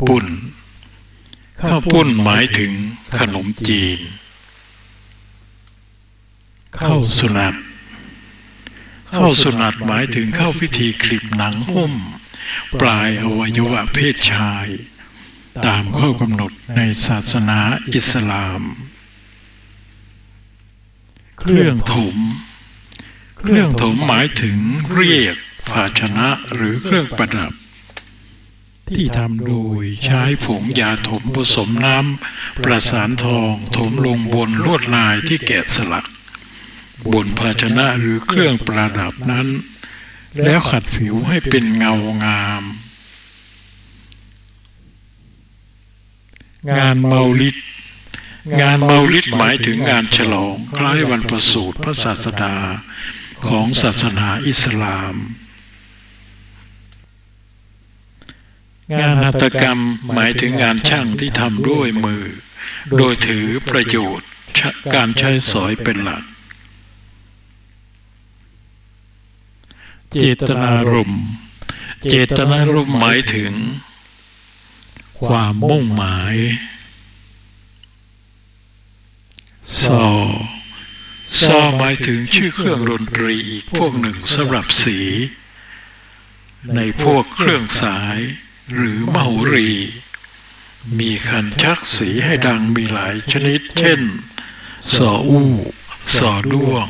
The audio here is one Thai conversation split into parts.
ปุ้น ข้าวปุ้นหมายถึงขนมจีน ข้าวสุนัตข้าวสุนัตหมายถึงเข้าพิธีคลิปหนังหุ้ม ปลายอวัยวะเพศชาย ตามข้อกำหนดในศาสนาอิสลาม เครื่องถม เครื่องถมหมายถึงเรียกภาชนะหรือเครื่องประดับ ที่ทำโดยใช้ผงยาถมผสมน้ำประสานทองถมลงบนลวดลายที่แกะสลัก บนภาชนะหรือเครื่องประดับนั้น แล้วขัดผิวให้เป็นเงางาม งานเมาลิดงานเมาลิดหมายถึงงานฉลอง คล้ายวันประสูติพระศาสดาของศาสนาอิสลาม งานหัตถกรรมหมายถึงงานช่างที่ทำด้วยมือ โดยถือประโยชน์ การใช้สอยเป็นหลัก เจตนารมณ์เจตนารมณ์หมายถึง ความมุ่งหมายซอซอหมายถึงชื่อเครื่องดนตรีอีกพวกหนึ่งสำหรับสี ในพวกเครื่องสาย หรือมโหรี มีคันชักสีให้ดังมีหลายชนิด เช่น สออู้สอด้วง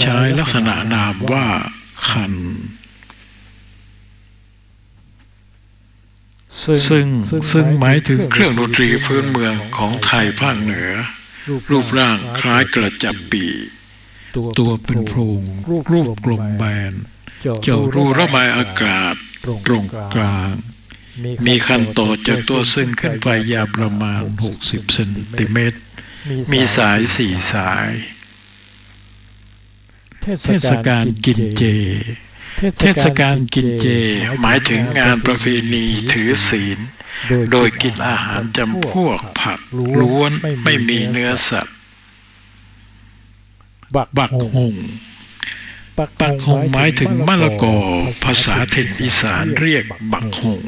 ใช้ลักษณะนามว่า คัน ซึ่งซึ่งหมายถึงเครื่องดนตรีพื้นเมืองของไทยภาคเหนือ รูปร่างคล้ายกระจับปี ตัวเป็นโพรงรูปกลมแบนเจาะรูระบายอากาศ ตรงกลาง มีคันโตจากตัวซึ่งขึ้นไปยาวประมาณ 60เซนติเมตร มีสายสี่สาย เทศกาลกินเจ เทศกาลกินเจ หมายถึงงานประเพณีถือศีล โดยกินอาหารจำพวกผักล้วนไม่มีเนื้อสัตว์ บักหง บักหงหมายถึงมะละกอ ภาษาถิ่นอีสานเรียกบักหง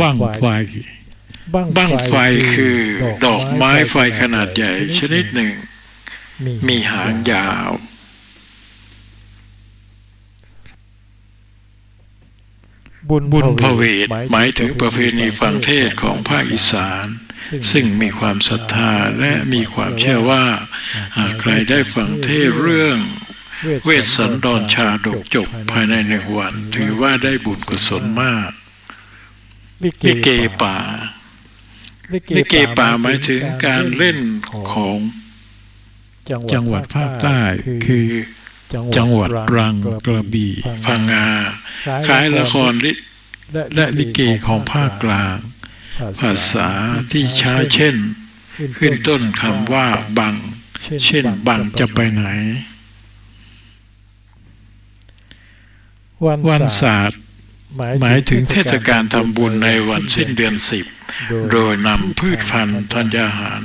บ้างไฟบ้างไฟคือดอกไม้ไฟขนาดใหญ่ชนิดหนึ่ง มีหางยาว บุญบุญพเวทหมายถึงประเพณีฟังเทศของภาคอีสาน ซึ่งมีความศรัทธาและมีความเชื่อว่าหากใครได้ฟังเทศน์เรื่องเวสสันดรชาดกจบภายในหนึ่งวัน ถือว่าได้บุญกุศลมากลิเกป่าลิเกป่าหมายถึงการเล่นของจังหวัดภาคใต้คือจังหวัดตรังกระบี่พังงาคล้ายละครลิและลิเกของภาคกลาง ภาษาที่ใช้เช่น ขึ้นต้นคำว่าบัง เช่นบังจะไปไหน วันศาสตร์หมายถึงเทศกาลทำบุญในวันสิ้นเดือนสิบ โดยนำพืชพันธุ์ธัญญาหาร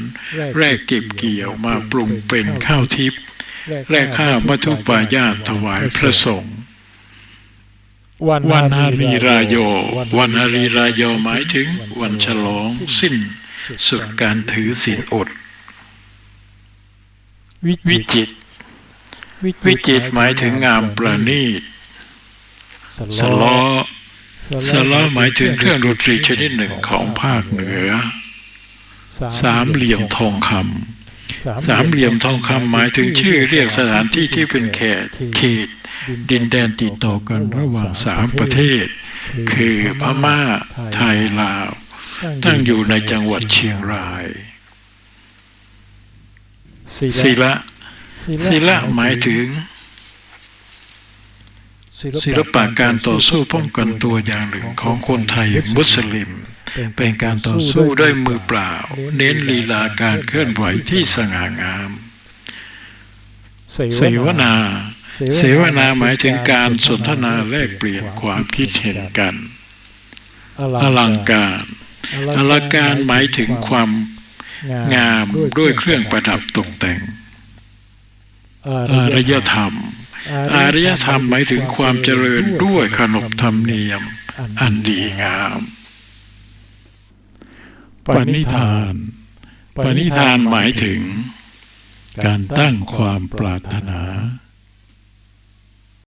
แรกเก็บเกี่ยวมาปรุงเป็นข้าวทิพย์และข้าวมัทุปายาตถวายพระสงฆ์ วันฮารีรายโยวันฮารีรายโยหมายถึง วันฉลองสิ้น สุดการถือศีลอด วิจิตรวิจิตรหมายถึงงามประณีตสล้อสล้อหมายถึงเครื่องดนตรีชนิดหนึ่งของภาคเหนือ สามเหลี่ยมทองคำสามเหลี่ยมทองคำหมายถึงชื่อเรียกสถานที่ที่เป็นแขตเขต ดินแดนติดต่อกันระหว่างสามประเทศ คือพม่าไทยลาว ตั้งอยู่ในจังหวัดเชียงรายศิละศิละหมายถึงศิลปะการต่อสู้ป้องกันตัวอย่างหนึ่งของคนไทยมุสลิม เป็นการต่อสู้ด้วยมือเปล่า เน้นลีลาการเคลื่อนไหวที่สง่างามเสวนา เสวนาหมายถึงการสนทนาแลกเปลี่ยนความคิดเห็นกัน อลังการ อลังการหมายถึงความงามด้วยเครื่องประดับตกแต่ง อารยธรรม อารยธรรมหมายถึงความเจริญด้วยขนบธรรมเนียม อันดีงาม ปณิธาน ปณิธานหมายถึง การตั้งความปรารถนา